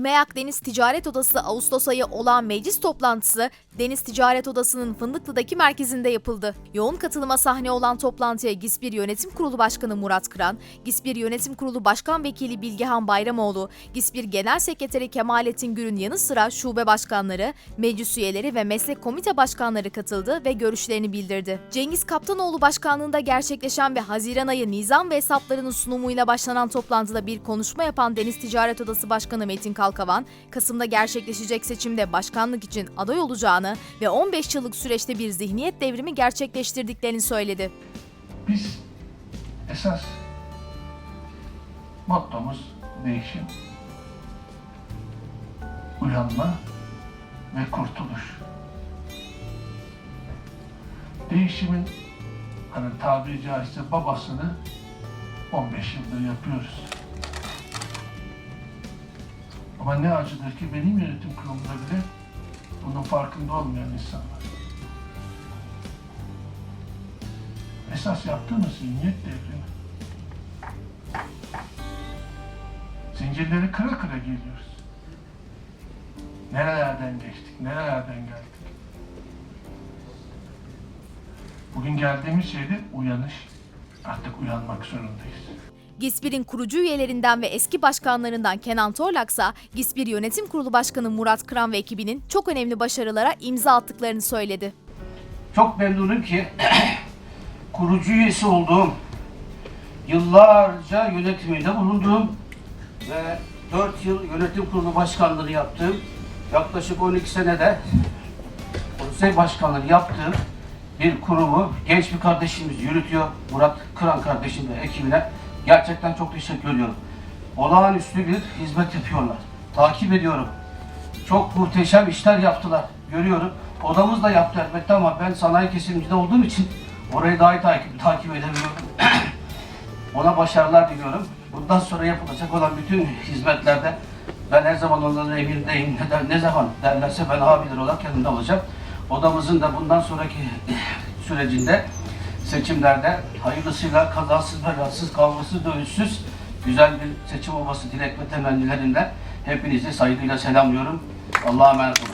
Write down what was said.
İMEAK Deniz Ticaret Odası Ağustos ayı olan meclis toplantısı Deniz Ticaret Odası'nın Fındıklı'daki merkezinde yapıldı. Yoğun katılıma sahne olan toplantıya GİSBİR Yönetim Kurulu Başkanı Murat Kıran, GİSBİR Yönetim Kurulu Başkan Vekili Bilgehan Bayramoğlu, GİSBİR Genel Sekreteri Kemalettin Gür'ün yanı sıra şube başkanları, meclis üyeleri ve meslek komite başkanları katıldı ve görüşlerini bildirdi. Cengiz Kaptanoğlu başkanlığında gerçekleşen ve Haziran ayı nizam ve hesaplarının sunumuyla başlanan toplantıda bir konuşma yapan Deniz Ticaret Odası Başkanı Metin Kalkavan, Kasım'da gerçekleşecek seçimde başkanlık için aday olacağını ve 15 yıllık süreçte bir zihniyet devrimi gerçekleştirdiklerini söyledi. Biz esas mottomuz değişim, uyanma ve kurtuluş. Değişimin hani tabiri caizse babasını 15 yıldır yapıyoruz. Ama ne acıdır ki benim yönetim kurulumda bile bunun farkında olmayan insanlar. Esas yaptığımız zihniyet devrimi. Zincirleri kıra kıra geliyoruz. Nerelerden geçtik, nerelerden geldik. Bugün geldiğimiz şey de uyanış. Artık uyanmak zorundayız. GİSBİR'in kurucu üyelerinden ve eski başkanlarından Kenan Torlaksa, GİSBİR Yönetim Kurulu Başkanı Murat Kıran ve ekibinin çok önemli başarılara imza attıklarını söyledi. Çok memnunum ki kurucu üyesi olduğum, yıllarca yönetiminde bulunduğum ve 4 yıl yönetim kurulu başkanlığı yaptığım, yaklaşık 12 senede konsey başkanlığı yaptığım bir kurumu genç bir kardeşimiz yürütüyor. Murat Kıran kardeşim ve ekibine gerçekten çok teşekkür ediyorum. Olağanüstü bir hizmet yapıyorlar. Takip ediyorum. Çok muhteşem işler yaptılar. Görüyorum. Odamız da yaptı elbette ama ben sanayi kesimcide olduğum için orayı daha iyi takip, takip edebiliyorum. Ona başarılar diliyorum. Bundan sonra yapılacak olan bütün hizmetlerde ben her zaman onların emrindeyim. Ne, ne zaman derlerse ben abiler olarak yanında olacağım. Odamızın da bundan sonraki sürecinde seçimlerde hayırlısıyla kazasız belasız, kavgasız dövüşsüz güzel bir seçim olması dilek ve temennilerimle hepinizi saygıyla selamlıyorum. Allah'a emanet olun.